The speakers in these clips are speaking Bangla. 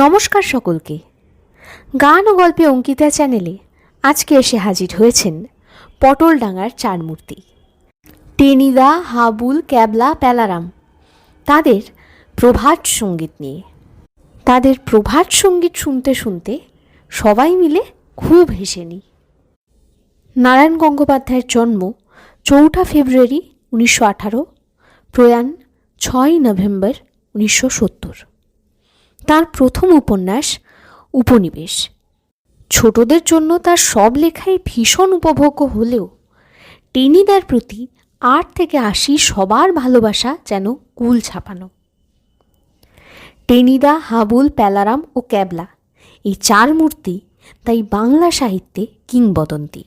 নমস্কার সকলকে। গান ও গল্পে অঙ্কিতা চ্যানেলে আজকে এসে হাজির হয়েছেন পটলডাঙ্গার চার মূর্তি টেনিদা, হাবুল, ক্যাবলা, প্যালারাম, তাদের প্রভাত সংগীত নিয়ে। তাদের প্রভাত সংগীত শুনতে শুনতে সবাই মিলে খুব হেসে নিই। নারায়ণ গঙ্গোপাধ্যায়ের জন্ম চৌঠা ফেব্রুয়ারি উনিশশো আঠারো, প্রয়াণ ছয় নভেম্বর উনিশশো সত্তর। তার প্রথম উপন্যাস, উপনিবেশ। ছোটদের জন্য তার সব লেখাই ভীষণ উপভোগ্য হলেও টেনিদার প্রতি আট থেকে আশি সবার ভালোবাসা যেন কুল ছাপানো। টেনিদা, হাবুল, প্যালারাম ও ক্যাবলা এই চার মূর্তি তাই বাংলা সাহিত্যে কিংবদন্তি।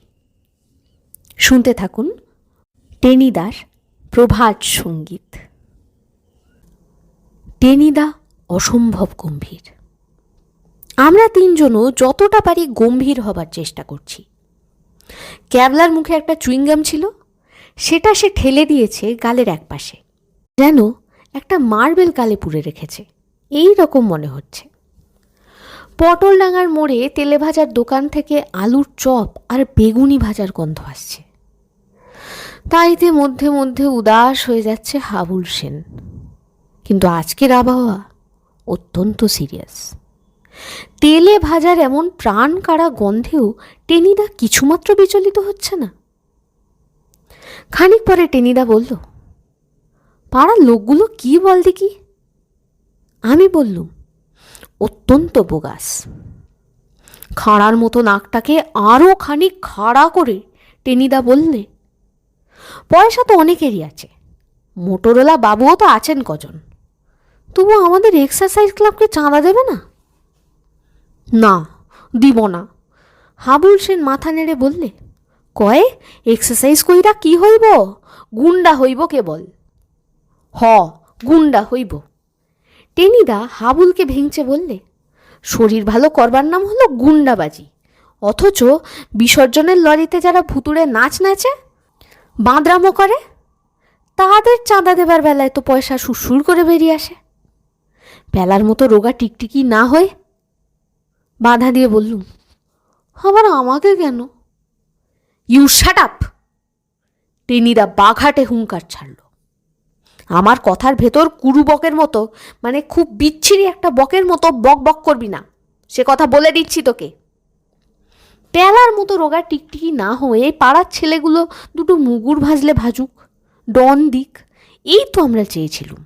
শুনতে থাকুন টেনিদার প্রভাত সংগীত। টেনিদা অসম্ভব গম্ভীর। আমরা তিনজনও যতটা পারি গম্ভীর হবার চেষ্টা করছি। ক্যাবলার মুখে একটা চুইংগাম ছিল, সেটা সে ঠেলে দিয়েছে গালের এক পাশে যেন একটা মার্বেল গালে পুড়ে রেখেছে। এই রকম মনে হচ্ছে। পটল ডাঙার মোড়ে তেলে ভাজার দোকান থেকে আলুর চপ আর বেগুনি ভাজার গন্ধ আসছে। তাইতে মধ্যে মধ্যে উদাস হয়ে যাচ্ছে হাবুল সেন। কিন্তু আজকের আবহাওয়া অত্যন্ত সিরিয়াস তেলে ভাজার এমন প্রাণ কাড়া গন্ধেও টেনিদা কিছুমাত্র বিচলিত হচ্ছে না। খানিক পরে টেনিদা বলল, পাড়ার লোকগুলো কি বল দেখি? আমি বললুম, অত্যন্ত বোগাস। খাড়ার মতো নাকটাকে আরও খানিক খাড়া করে টেনিদা বললে, পয়সা তো অনেকেরই আছে। মোটরওয়ালা বাবুও তো আছেন কজন। তবু আমাদের এক্সারসাইজ ক্লাবকে চাঁদা দেবে না? না, দিব না। হাবুল সেন মাথা নেড়ে বললে, কয়ে এক্সারসাইজ কইরা কি হইব? গুন্ডা হইব কেবল। হ, গুন্ডা হইব। টেনিদা হাবুলকে ভেঙচে বললে, শরীর ভালো করবার নাম হলো গুন্ডাবাজি। অথচ বিসর্জনের লরিতে যারা ভুতুড়ে নাচ নাচে, বাঁদরামো করে, তাদের চাঁদা দেবার বেলায় তো পয়সা সুরসুর করে বেরিয়ে আসে। বেলার মতো রোগা টিকটিকি না হয়ে? বাধা দিয়ে বললুম, আবার আমাকে কেন? ইউ শাট আপ টেনিদা বাঘাটে হুঙ্কার ছাড়ল। আমার কথার ভেতর কুরু বকের মতো মানে খুব বিচ্ছিরি একটা বকের মতো বক বক করবি না। সে কথা বলে দিচ্ছি তোকে। পেলার মতো রোগা টিকটিকি না হয়ে পাড়ার ছেলেগুলো দুটো মুগুর ভাজলে ভাজুক, ডন দিক, এই তো আমরা চেয়েছিলুম।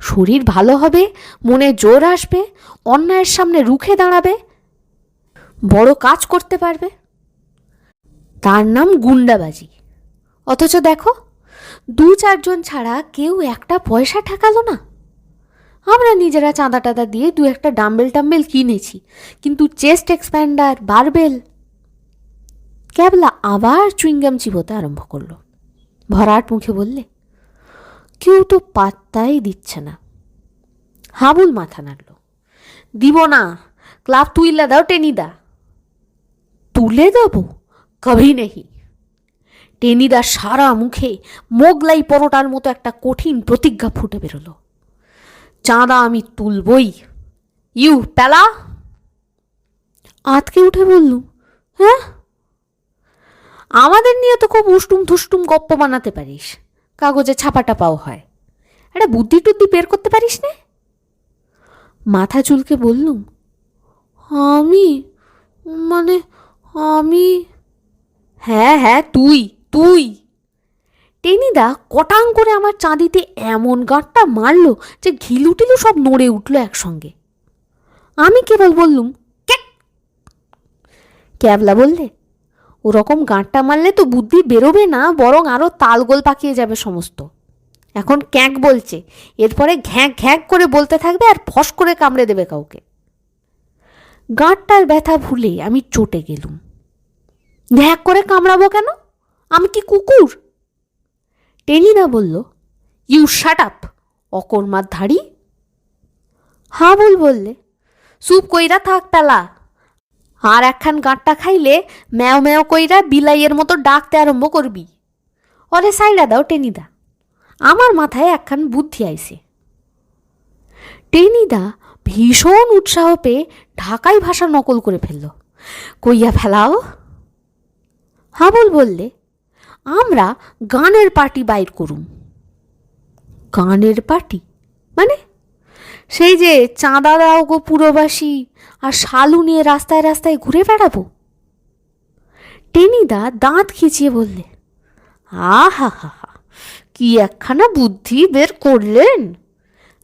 শরীর ভালো হবে, মনে জোর আসবে, অন্যায়ের সামনে রুখে দাঁড়াবে, বড় কাজ করতে পারবে। তার নাম গুন্ডাবাজি। অথচ দেখো, দু চারজন ছাড়া কেউ একটা পয়সা ঠেকালো না। আমরা নিজেরা চাঁদা টাদা দিয়ে দু একটা ডাম্বেল টাম্বেল কিনেছি, কিন্তু চেস্ট এক্সপ্যান্ডার, বারবেল, ক্যাবলা আবার চুইংগাম চিবোতে আরম্ভ করল। ভরাট মুখে বললে কেউ তো পাত্তাই দিচ্ছে না। হাবুল মাথা নাড়ল। দিব না, ক্লাব তুইলা দাও টেনিদা তুলে দেবো? কভি নেহি। টেনিদা সারা মুখে মোগলাই পরোটার মতো একটা কঠিন প্রতিজ্ঞা ফুটে বেরোলো। চাঁদা আমি তুলবই। ইউ প্যালা। আতকে উঠে বললুম হ্যাঁ? আমাদের নিয়ে তো খুব উষ্টুম থুষ্টুম গপ্প বানাতে পারিস। কাগজে ছাপাটা পাও হয়। একটা বুদ্ধি টুদ্ধি বের করতে পারিস না? মাথা চুলকে বললুম, আমি মানে আমি হ্যাঁ হ্যাঁ তুই তুই টেনিদা কটাং করে আমার চাঁদিতে এমন গাঁটটা মারল যে ঘিলু টিলু সব নড়ে উঠল একসঙ্গে। আমি কেবল বললুম ক্যাবলা বললে? ওরকম গাঁটটা মারলে তো বুদ্ধি বেরোবে না, বরং আরও তালগোল পাকিয়ে যাবে সমস্ত। এখন ক্যাঁক বলছে, এরপরে ঘ্যাঁক ঘ্যাঁক করে বলতে থাকবে আর ফস করে কামড়ে দেবে কাউকে। গাঁটটার ব্যথা ভুলে আমি চটে গেলুম। ঘ্যাঁক করে কামড়াবো কেন? আমি কি কুকুর? টেনিদা বলল ইউ শাট আপ অকর্মার ধাড়ি? বল বললে সুপ কইরা থাক পেলা আর একখান গাঁটটা খাইলে ম্যাও ম্যাও কইরা বিলাইয়ের মতো ডাকতে আরম্ভ করবি। অরে সাইডা দাও টেনিদা। আমার মাথায় একখান বুদ্ধি আইছে। টেনিদা ভীষণ উৎসাহ পেয়ে ঢাকাই ভাষা নকল করে ফেলল। কইয়া ফেলাও। হাবুল বললে, আমরা গানের পার্টি বাইর করুম। গানের পার্টি? সেই যে চাঁদা দাও গো পুরবাসী আর শালু নিয়ে রাস্তায় রাস্তায় ঘুরে বেড়াবো? টেনিদা দাঁত খিচিয়ে বললে, আহা হা হা, কি একখানা বুদ্ধি বের করলেন?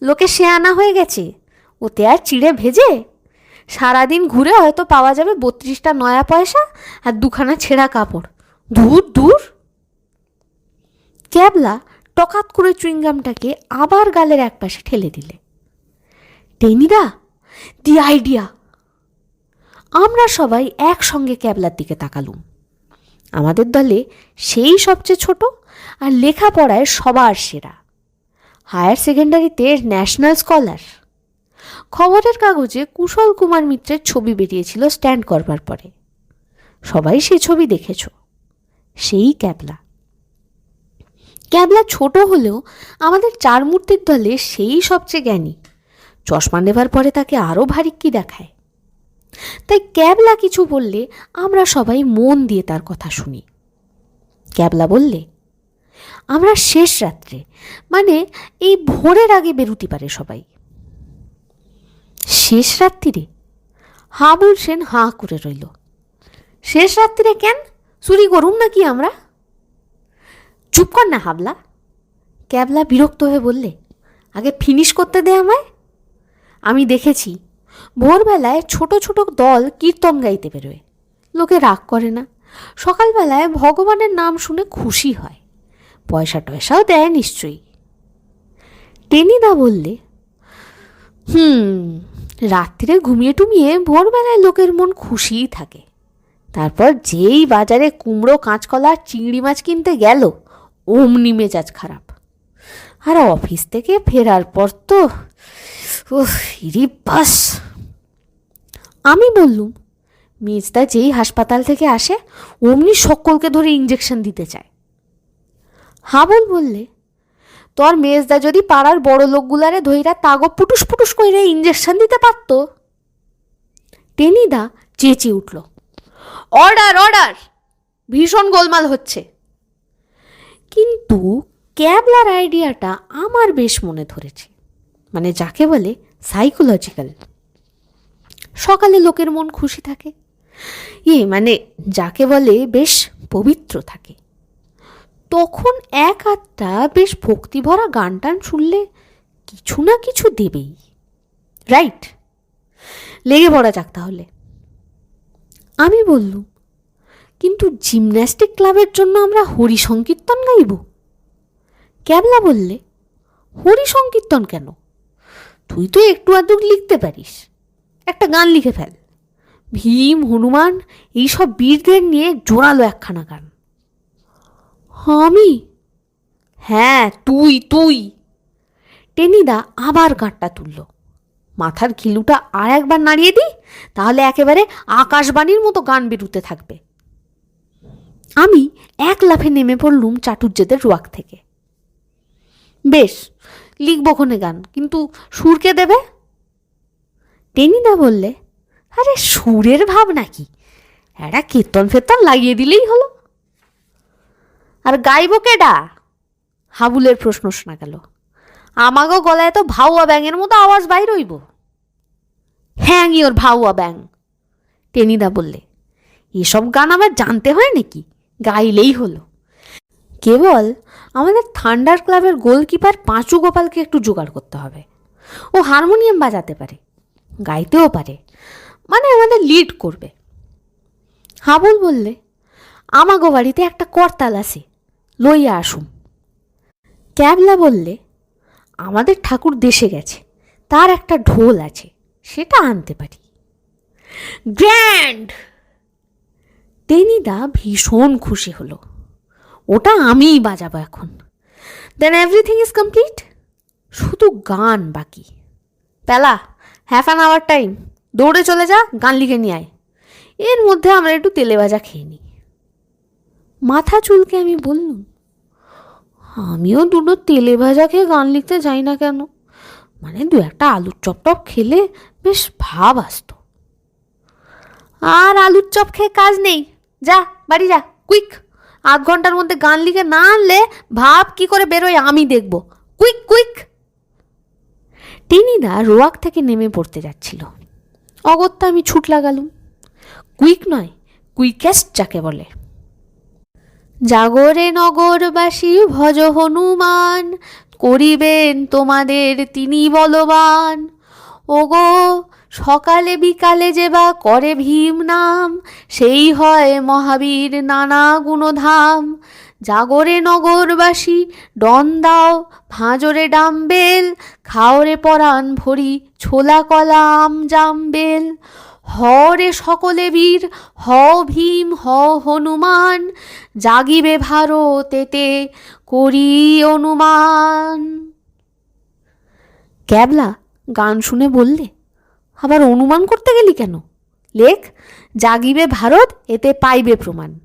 লোকে সে আনা হয়ে গেছে, ওতে আর চিড়ে ভেজে? সারাদিন ঘুরে হয়তো পাওয়া যাবে বত্রিশটা নয়া পয়সা আর দুখানা ছেঁড়া কাপড়। দূর দূর? ক্যাবলা টকাত করে চুইংগামটাকে আবার গালের একপাশে ঠেলে দিলে। Tenida the idea. আমরা সবাই একসঙ্গে ক্যাবলার দিকে তাকালুম। আমাদের দলে সেই সবচেয়ে ছোট আর লেখাপড়ায় সবার সেরা। হায়ার সেকেন্ডারিতে ন্যাশনাল স্কলার। খবরের কাগজে কুশল কুমার মিত্রের ছবি বেরিয়েছিল স্ট্যান্ড করবার পরে। সবাই সে ছবি দেখেছ। সেই ক্যাবলা। ক্যাবলা ছোট হলেও আমাদের চার মূর্তির দলে সেই সবচেয়ে জ্ঞানী। চশমা নেবার পরে তাকে আরও ভারী কি দেখায়? তাই ক্যাবলা কিছু বললে আমরা সবাই মন দিয়ে তার কথা শুনি। ক্যাবলা বললে, আমরা শেষ রাত্রে মানে এই ভোরের আগে বেরুতে পারে সবাই। শেষ রাত্রিরে? হাবুল সেন হাঁ করে রইল। শেষ রাত্রিরে কেন? চুরি করুম নাকি আমরা? চুপ কর না হাবলা। ক্যাবলা বিরক্ত হয়ে বললে, আগে ফিনিশ করতে দে আমায় আমি দেখেছি। ভোরবেলায় ছোট ছোট দল কীর্তন গাইতে বেরোয়। লোকে রাগ করে না। সকালবেলায় ভগবানের নাম শুনে খুশি হয়। পয়সা টয়সাও দেয় নিশ্চয়ই। টেনিদা বললে, হুম রাত্রিরে ঘুমিয়ে টুমিয়ে ভোরবেলায় লোকের মন খুশিই থাকে। তারপর যেই বাজারে কুমড়ো, কাঁচকলা, চিংড়ি মাছ কিনতে গেল, অমনি মেজাজ খারাপ। আর অফিস থেকে ফেরার পর তো ইরি বাস। আমি বললুম, মেজদা যেই হাসপাতাল থেকে আসে, অমনি সকলকে ধরে ইঞ্জেকশন দিতে চায়। হাবল বললে, তোর মেজদা যদি পাড়ার বড় লোকগুলারে ধইরা তাগো পুটুস পুটুস কইরে ইঞ্জেকশন দিতে পারত? টেনিদা চেঁচিয়ে উঠল অর্ডার অর্ডার ভীষণ গোলমাল হচ্ছে। কিন্তু ক্যাবলার আইডিয়াটা আমার বেশ মনে ধরেছে। মানে যাকে বলে সাইকোলজিক্যাল সকালে লোকের মন খুশি থাকে। ইয়ে মানে যাকে বলে বেশ পবিত্র থাকে। তখন এক আধটা বেশ ভক্তিভরা গান টান শুনলে কিছু না কিছু দেবেই। রাইট লেগে পড়া যাক তাহলে। আমি বললুম, কিন্তু জিমন্যাস্টিক ক্লাবের জন্য আমরা হরি সংকীর্তন গাইব? ক্যাবলা বললে হরি সংকীর্তন কেন? তুই তো একটু আধটু লিখতে পারিস। একটা গান লিখে ফেল। ভীম, হনুমান, এইসব বীরদের নিয়ে জোরালো একখানা গান। আমি? হ্যাঁ তুই তুই। টেনিদা আবার গাঁটটা তুলল। মাথার ঘিলুটা আর একবার নাড়িয়ে দিই, তাহলে একেবারে আকাশবাণীর মতো গান বেরুতে থাকবে। আমি এক লাফে নেমে পড়লুম চাটুর্যদের রোয়াক থেকে। বেশ লিখবক্ষণে গান, কিন্তু সুরকে দেবে? টেনিদা বললে? আরে সুরের ভাব নাকি? একটা কীর্তন ফেতন লাগিয়ে দিলেই হলো। আর গাইব কেডা? হাবুলের প্রশ্ন শোনা গেল। আমাগো গলায় তো ভাউয়া ব্যাঙের মতো আওয়াজ বাইর হইব। হ্যাঁ ওর ভাউয়া ব্যাং টেনিদা বললে। এসব গান আবার জানতে হয় নাকি? গাইলেই হলো। কেবল আমাদের থান্ডার ক্লাবের গোলকিপার পাঁচু গোপালকে একটু জোগাড় করতে হবে। ও হারমোনিয়াম বাজাতে পারে, গাইতেও পারে মানে আমাদের লিড করবে। হাবুল বললে, আমাগো বাড়িতে একটা করতাল আছে, লইয়া আসুম ক্যাবলা বললে, আমাদের ঠাকুর দেশে গেছে, তার একটা ঢোল আছে, সেটা আনতে পারি। গ্র্যান্ড! টেনিদা ভীষণ খুশি হলো। ওটা আমিই বাজাবো এখন। দেন এভরিথিং ইজ কমপ্লিট শুধু গান বাকি। পেলা হ্যাফ অ্যান আওয়ার টাইম দৌড়ে চলে যা, গান লিখে নিয়ে আয়। এর মধ্যে আমরা একটু তেলে ভাজা খেয়ে নিই। মাথা চুলকে আমি বললুম, আমিও দুটো তেলে ভাজা খেয়ে গান লিখতে যাই না কেন? মানে দু একটা আলুর চপ টপ খেলে বেশ ভাব আসতো। আর আলুর চপ খেয়ে কাজ নেই। যা, বাড়ি যা কুইক আধ ঘণ্টার মধ্যে গান লিখে না আনলে ভাব কি করে বেরোয় আমি দেখব। Quick quick. টেনিদা রোয়াক থেকে নেমে পড়তে যাচ্ছিল। অগত্যা আমি ছুট লাগালুম। কুইক নয়, কুইকেস্ট যাকে বলে। জাগরে নগরবাসী ভজ হনুমান, করিবেন তোমাদের তিনি বলবান। ওগো সকালে বিকালে যে বা করে ভীম নাম, সেই হয় মহাবীর নানা গুণধাম। জাগরে নগরবাসী ডন দাও, ভাঁজরে ডাম্বেল খাওরে পরাণ ভরি ছোলা কলা আম জামবেল হরে সকলে বীর হ ভীম হ হনুমান, জাগিবে ভারতেতে করি অনুমান। ক্যাবলা, গান শুনে বললে আবার অনুমান করতে গেলি কেন? লেখ, জাগিবে ভারত, এতে পাইবে প্রমাণ।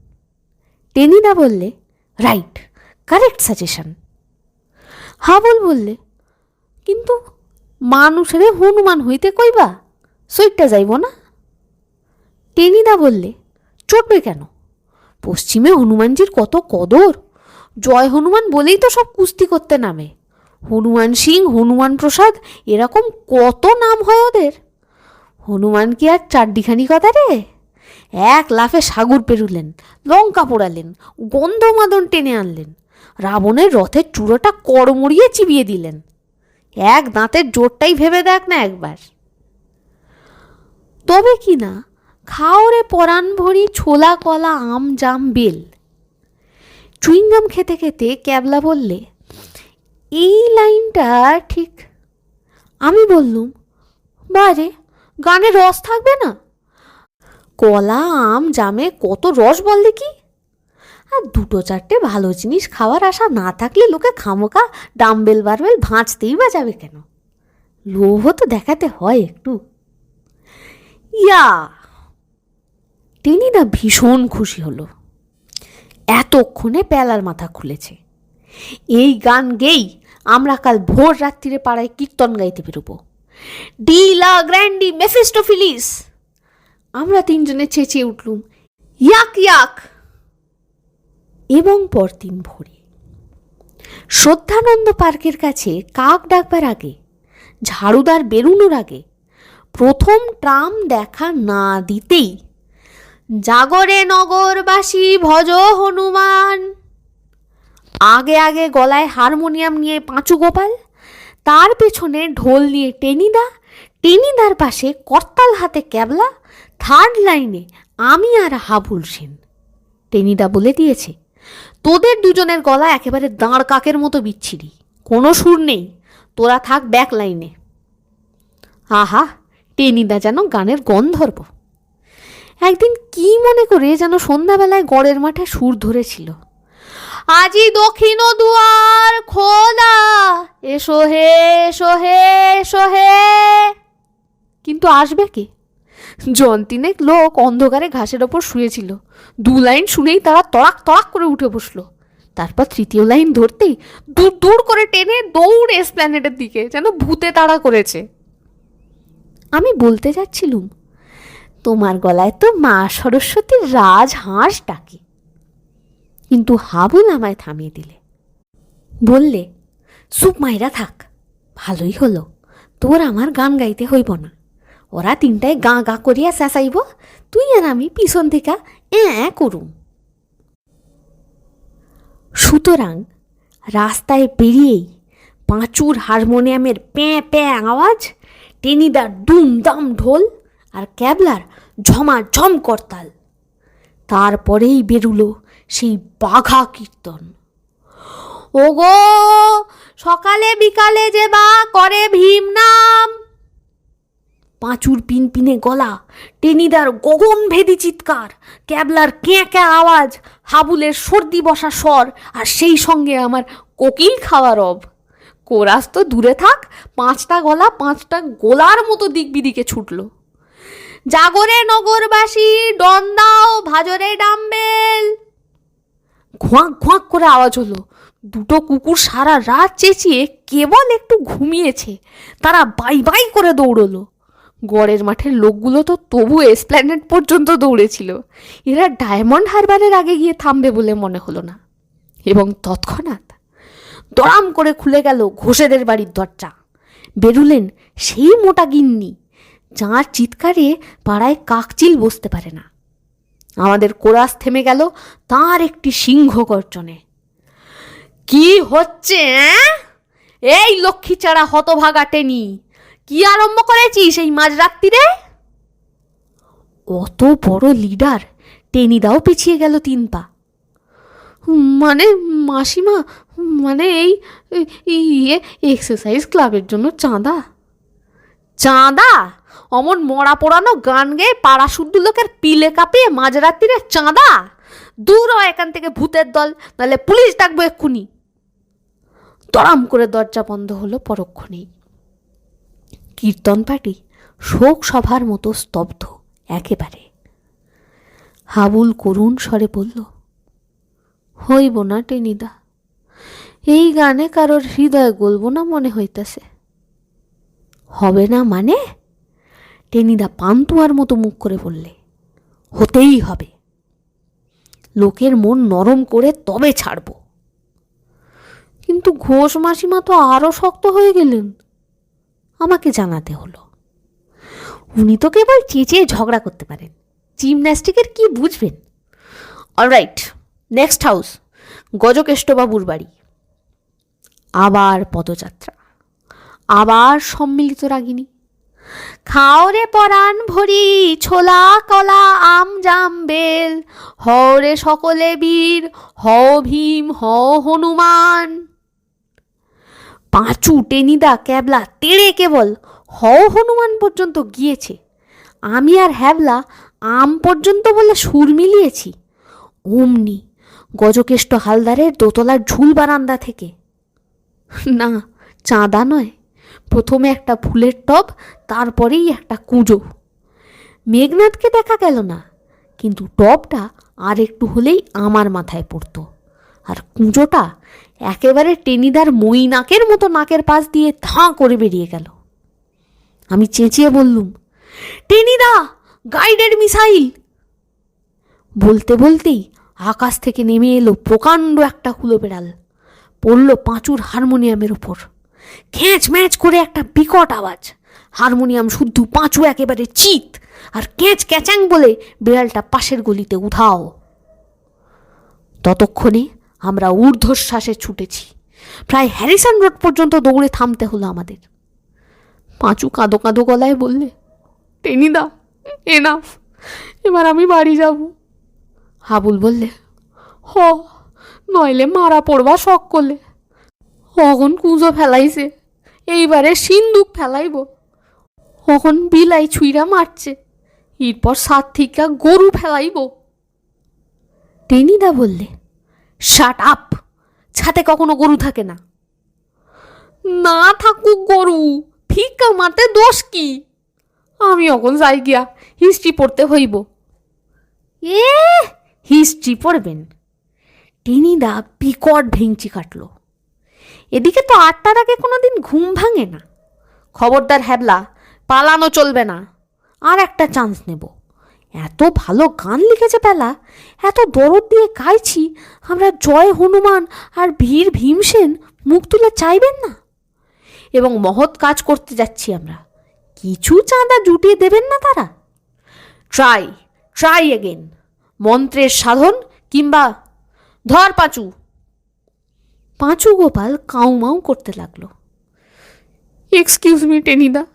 টেনিদা বললে, রাইট, কারেক্ট সাজেশন। হাবল বললে, কিন্তু মানুষের হনুমান হইতে কইবা, সইটা যাইব না? টেনিদা বললে, চটবে কেন? পশ্চিমে হনুমানজির কত কদর! জয় হনুমান বলেই তো সব কুস্তি করতে নামে। হনুমান সিং, হনুমান প্রসাদ, এরকম কত নাম হয় ওদের? হনুমান কি আর চারডিখানি কথা রে? এক লাফে সাগর পেরুলেন, লঙ্কা পোড়ালেন গন্ধমাদন টেনে আনলেন, রাবণের রথের চূড়োটা কড়মড়িয়ে চিবিয়ে দিলেন। এক দাঁতের জোরটাই ভেবে দেখ না একবার। তবে কি না, খাওরে পরাণ ভরি ছোলা কলা আম জাম বেল। চুইংগাম খেতে খেতে ক্যাবলা বললে, এই লাইনটা ঠিক। আমি বললুম, বারে গানে রস থাকবে না? কলা, আম, জামে কত রস বল দেখি। আর দুটো চারটে ভালো জিনিস খাওয়ার আশা না থাকলে লোকে খামোকা ডাম্বেল বারবেল ভাঁজতেই বা যাবে কেন? লোভ তো দেখাতে হয় একটু। ইয়া! টেনিদা ভীষণ খুশি হলো। এতক্ষণে পেলার মাথা খুলেছে। এই গান গেই আমরা কাল ভোর রাত্রিরে পাড়ায় কীর্তন গাইতে বেরোবো। ডি লা গ্র্যান্ডি মেফিস্টোফিলিস আমরা তিনজনে চেঁচিয়ে উঠলুম, ইয়াক ইয়াক! এবং পরদিন ভোরে শ্রদ্ধানন্দ পার্কের কাছে কাক ডাকবার আগে, ঝাড়ুদার বেরুনোর আগে প্রথম ট্রাম দেখা না দিতেই, জাগরে নগরবাসী, ভজ হনুমান! আগে আগে গলায় হারমোনিয়াম নিয়ে পাঁচু গোপাল তার পেছনে ঢোল নিয়ে টেনিদা টেনিদার পাশে করতাল হাতে ক্যাবলা, থার্ড লাইনে আমি আর হাবুল সেন। টেনিদা বলে দিয়েছে, তোদের দুজনের গলা একেবারে দাঁড় কাকের মতো বিচ্ছিরি, কোনো সুর নেই, তোরা থাক ব্যাক লাইনে আহা টেনিদা যেন গানের গন্ধর্ব। একদিন কি মনে করে যেন সন্ধ্যাবেলায় গড়ের মাঠে সুর ধরেছিল। আজি দক্ষিণ দুয়ার খোলা। এসো হে এসো হে এসো হে। কিন্তু আসবে কে? জন তিনেক লোক অন্ধকারে ঘাসের ওপর শুয়েছিল। দু লাইন শুনেই তারা তড়াক তড়াক করে উঠে বসল। তারপর তৃতীয় লাইন ধরতেই দূর দূর করে টেনে দৌড় এসপ্ল্যানেটের দিকে, যেন ভূতে তাড়া করেছে। আমি বলতে যাচ্ছিলুম, তোমার গলায় তো মা সরস্বতীর রাজ হাঁস ডাকে। কিন্তু হাবুল আমায় থামিয়ে দিলে। বললে সুপ মাইরা থাক, ভালোই হলো, তোর আমার গান গাইতে হইব না। ওরা তিনটায় গা গা করিয়া চেঁচাইব তুই আর আমি পিছন থেকে এ করুম। সুতরাং রাস্তায় বেরিয়েই পাঁচুর হারমোনিয়ামের প্যাঁ প্যাঁ আওয়াজ, টেনিদার দুমদাম ঢোল আর ক্যাবলার ঝমা ঝম করতাল। তারপরেই বেরুলো সেই বাঘা কীর্তন। ওগো, সকালে বিকালে যে বা করে ভীম নাম। পাঁচুর পিনপিনে গলা, টেনিদার গগন ভেদি চিৎকার, ক্যাবলার ক্যাঁ ক্যাঁ আওয়াজ, হাবুলের সর্দি বসা স্বর, আর সেই সঙ্গে আমার কোকিল খাওয়া রব কোরাস তো দূরে থাক, পাঁচটা গলা পাঁচটা গোলার মতো দিক বিদিকে ছুটল। জাগরে নগরবাসী, ডন দাও, ভাজরে ডাম্বেল ঘোঁয়াক ঘোঁয়াক করে আওয়াজ হলো। দুটো কুকুর সারা রাত চেঁচিয়ে কেবল একটু ঘুমিয়েছে। তারা বাই বাই করে দৌড়লো। গড়ের মাঠের লোকগুলো তো তবু এসপ্ল্যানেট পর্যন্ত দৌড়েছিল। এরা ডায়মন্ড হারবারের আগে গিয়ে থামবে বলে মনে হলো না। এবং তৎক্ষণাৎ দড়াম করে খুলে গেল ঘোষেদের বাড়ির দরজা। বেরুলেন সেই মোটা গিন্নি, যাঁর চিৎকারে পাড়ায় কাকচিল বসতে পারে না। আমাদের কোরাস থেমে গেল তার একটি সিংহ গর্জনে। কি হচ্ছে এই লক্ষ্মী চারা হতভাগা টেনি, কি আরম্ভ করেছিস এই মাঝরাত্রিরে? অত বড় লিডার টেনিদাও পিছিয়ে গেল তিন পা। মানে মাসিমা মানে এই ইয়ে এক্সারসাইজ ক্লাবের জন্য চাঁদা? চাঁদা? অমন মরা পোড়ানো গান গেয়ে পাড়া শুদ্ধ লোকের পিলে কাঁপিয়ে মাঝরাত্রিরে চাঁদা। দূর এখান থেকে ভূতের দল, নাহলে পুলিশ ডাকবো এক্ষুনি। তরাম করে দরজা বন্ধ হলো পরক্ষণেই। কীর্তন পার্টি শোক সভার মতো স্তব্ধ একেবারে। হাবুল করুণ স্বরে বলল, হইব না টেনিদা, এই গানে কারোর হৃদয় গলব না মনে হইতেছে। হবে না মানে? টেনিদা পান্তুয়ার মতো মুখ করে বললে, হতেই হবে। লোকের মন নরম করে তবে ছাড়ব। কিন্তু ঘোষ মাসিমা তো আরও শক্ত হয়ে গেলেন। আমাকে জানাতে হলো। উনি তো কেবল চেঁচিয়ে ঝগড়া করতে পারেন। জিমন্যাস্টিকের কি বুঝবেন? অলরাইট নেক্সট হাউস গজকেষ্টবাবুর বাড়ি। আবার পদযাত্রা। আবার সম্মিলিত রাগিনী। খাও রে পরাণ ভরি, ছোলা, কলা, আম, জাম, বেল। হও রে সকলে বীর হ ভীম হ হনুমান। পাঁচু টেনিদা ক্যাবলা তেড়ে কেবল হ হনুমান পর্যন্ত গিয়েছে। আমি আর হ্যাবলা আম পর্যন্ত বলে সুর মিলিয়েছি। অমনি গজকেষ্ট হালদারের দোতলার ঝুল বারান্দা থেকে। না, চাঁদা নয় প্রথমে একটা ফুলের টব, তারপরেই একটা কুঁজো। মেঘনাথকে দেখা গেল না, কিন্তু টবটা আর একটু হলেই আমার মাথায় পড়তো। আর কুঁজোটা একেবারে টেনিদার মই নাকের মতো নাকের পাশ দিয়ে ধাঁ করে বেরিয়ে গেল। আমি চেঁচিয়ে বললুম, টেনিদা গাইডেড মিসাইল! বলতে বলতেই আকাশ থেকে নেমে এলো প্রকাণ্ড একটা হুলো বেড়াল। পড়ল পাঁচুর হারমোনিয়ামের ওপর খ্যাঁচ ম্যাচ করে একটা বিকট আওয়াজ। হারমোনিয়াম শুদ্ধ পাঁচু একেবারে চিত, আর ক্যাঁচ ক্যাচাং বলে বিড়ালটা পাশের গলিতে উধাও। ততক্ষণে আমরা ঊর্ধ্বশ্বাসে ছুটেছি। প্রায় হ্যারিসন রোড পর্যন্ত দৌড়ে থামতে হলো আমাদের। পাঁচু কাঁদো কাঁদো গলায় বললে টেনিদা এনাফ এবার আমি বাড়ি যাব। হাবুল বললে, হ, নইলে মারা পড়বা শখ করলে। অখন কুঁজো ফেলাইছে, এইবারে সিন্দুক ফেলাইব। অখন বিলাই ছুইরা মারছে, এরপর সাত থেকে গরু ফেলাইব। টেনিদা বললে শাট আপ ছাতে কখনো গরু থাকে না। না থাকুক গরু ভিক্ষা মারতে দোষ কি? আমি এখন যাই গিয়া হিস্ট্রি পড়তে হইব। এ, হিস্ট্রি পড়বেন? টেনিদা বিকট ভেঙচি কাটল। এদিকে তো আটটার আগে কোনো দিন ঘুম ভাঙে না। খবরদার হ্যাবলা, পালানো চলবে না। আর একটা চান্স নেব। এত ভালো গান লিখেছে পেলা এত দরদ দিয়ে গাইছি, আমরা জয় হনুমান আর ভীর ভীমসেন মুখ তুলে চাইবেন না? এবং মহৎ কাজ করতে যাচ্ছি আমরা। কিছু চাঁদা জুটিয়ে দেবেন না তারা? ট্রাই ট্রাই এগেন মন্ত্রের সাধন কিংবা ধর পাঁচু পাঁচু গোপাল কাউমাউ করতে লাগল। Excuse me Tenida.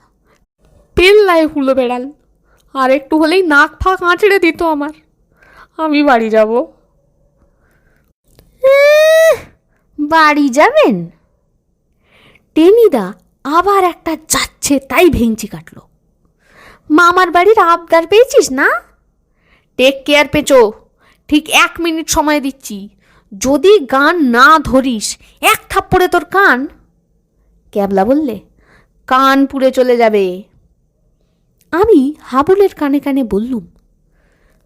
পেল পেল্লায় হুলো বেড়াল। আর একটু হলেই নাক ফাঁক আঁচড়ে দিত আমার। আমি বাড়ি যাব। বাড়ি যাবেন? টেনিদা আবার একটা যাচ্ছে তাই ভেঙচি কাটল। মামার বাড়ির আবদার পেয়েছিস না? টেক কেয়ার পেচো। ঠিক এক মিনিট সময় দিচ্ছি। যদি গান না ধরিস, এক থাপ্পড়ে তোর কান। ক্যাবলা বললে, কান পুড়ে চলে যাবে। আমি হাবুলের কানে কানে বললুম,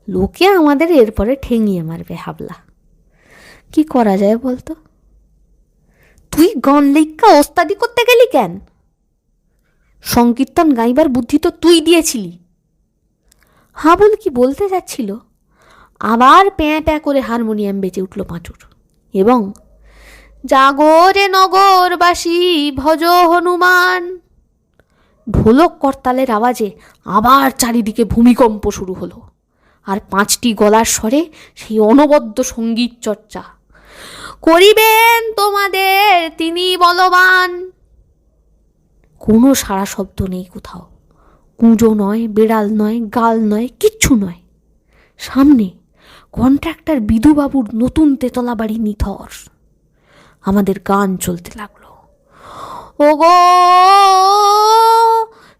লোকে আমাদের এরপরে ঠেঙিয়ে মারবে হাবলা। কি করা যায় বলতো? তুই গান লেখা ওস্তাদি করতে গেলি কেন? সংকীর্তন গাইবার বুদ্ধি তো তুই দিয়েছিলি। হাবুল কি বলতে যাচ্ছিল? আবার প্যাঁ প্যাঁ করে হারমোনিয়াম বেজে উঠল পাঁচুর। এবং জাগরে নগরবাসী, ভজ হনুমান। ঢোলক করতালের আওয়াজে আবার চারিদিকে ভূমিকম্প শুরু হলো। আর পাঁচটি গলার স্বরে সেই অনবদ্য সংগীত চর্চা, করিবেন তোমাদের তিনি বলবান। কোনো সারা শব্দ নেই কোথাও। কুঁজো নয়, বেড়াল নয়, গাল নয়, কিচ্ছু নয়। সামনে কন্ট্রাক্টর বিধুবাবুর নতুন তেতলা বাড়ি নিথর। আমাদের গান চলতে লাগল। ওগো,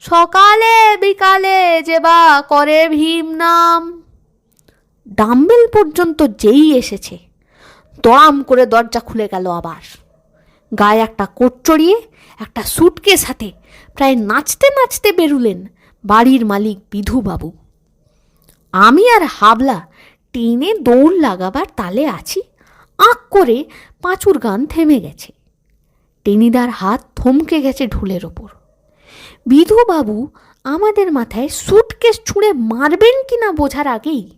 সকালে বিকালে যে বা করে ভীম নাম। ডাম্বেল পর্যন্ত যেই এসেছে, দড়াম করে দরজা খুলে গেল আবার। গায়ে একটা কোট চড়িয়ে, একটা সুটকেস হাতে প্রায় নাচতে নাচতে বেরুলেন বাড়ির মালিক বিধুবাবু। আমি আর হাবলা টেনে দৌড় লাগাবার তালে আছি, আঁক করে পাঁচুর গান থেমে গেছে। টেনিদার হাত থমকে গেছে ঢুলের ওপর। বিধুবাবু আমাদের মাথায় সুটকেস ছুঁড়ে মারবেন কিনা বোঝার আগেই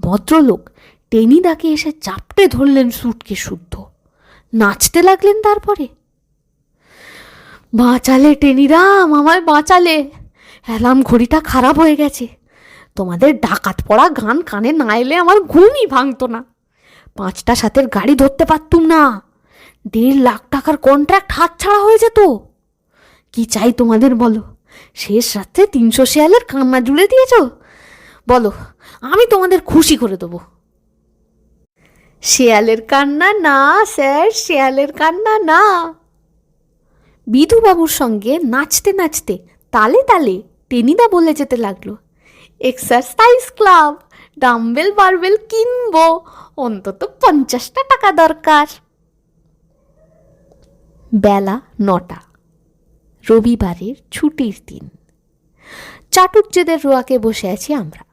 ভদ্রলোক টেনিদাকে এসে চাপটে ধরলেন সুটকে শুদ্ধ। নাচতে লাগলেন তারপরে। বাঁচালে টেনিরাম আমায় বাঁচালে। অ্যালার্ম ঘড়িটা খারাপ হয়ে গেছে। তোমাদের ডাকাত পড়া গান কানে না এলে আমার ঘুমই ভাঙতো না। পাঁচটা সাতের গাড়ি ধরতে পারতুম না। দেড় লাখ টাকার কন্ট্রাক্ট হাতছাড়া হয়ে যেত। কি চাই তোমাদের বলো? শেষ রাত্রে তিনশো শেয়ালের কান্না জুড়ে দিয়েছ? বলো, আমি তোমাদের খুশি করে দেবো। শেয়ালের কান্না না, স্যার, শেয়ালের কান্না না। বিধুবাবুর সঙ্গে নাচতে নাচতে তালে তালে টেনিদা বলে যেতে লাগল। এক্সারসাইজ ক্লাব ডাম্বেল বারবেল কিনবো অন্তত পঞ্চাশটা টাকা দরকার বেলা নটা রবিবারের ছুটির দিন চাটুর্যদের রোয়াকে বসে আছি আমরা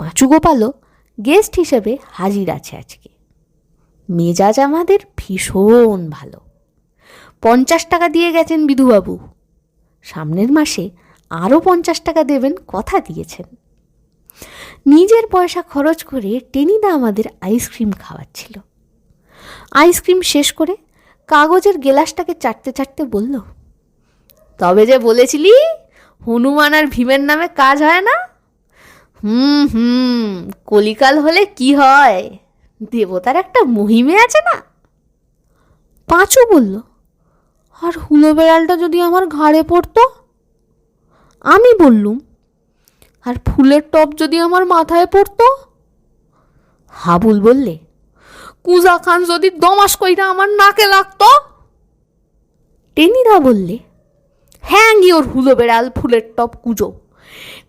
পাঁচু গোপালও গেস্ট হিসেবে হাজির আছে আজকে মেজাজ আমাদের ভীষণ ভালো পঞ্চাশ টাকা দিয়ে গেছেন বিধুবাবু সামনের মাসে আরও পঞ্চাশ টাকা দেবেন কথা দিয়েছেন। নিজের পয়সা খরচ করে টেনিদা আমাদের আইসক্রিম খাওয়াচ্ছিল। আইসক্রিম শেষ করে কাগজের গেলাসটাকে চাটতে চাটতে বলল, তবে যে বলেছিলি হনুমান আর ভীমের নামে কাজ হয় না? হুম হুম, কলিকাল হলে কি হয়? দেবতার একটা মহিমে আছে না? পাঁচু বলল, আর হুলো বেড়ালটা যদি আমার ঘাড়ে পড়তো আমি বললুম, আর ফুলের টপ যদি আমার মাথায় পড়তো? হাবুল বললে, কুজা খান যদি দমাস কইরা আমার নাকে লাগতো? টেনিদা বললে হ্যাং ইওর হুলো বেড়াল ফুলের টপ কুজো।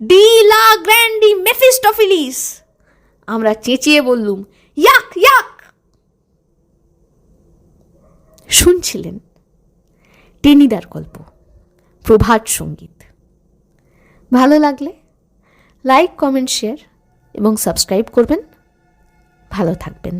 De la Grandi Mephistopheles. আমরা চেঁচিয়ে বললুম, ইয়াক ইয়াক! শুনছিলেন টেনিদার গল্প, প্রভাত সংগীত। ভালো লাগলে লাইক কমেন্ট শেয়ার এবং সাবস্ক্রাইব করবেন। ভালো থাকবেন।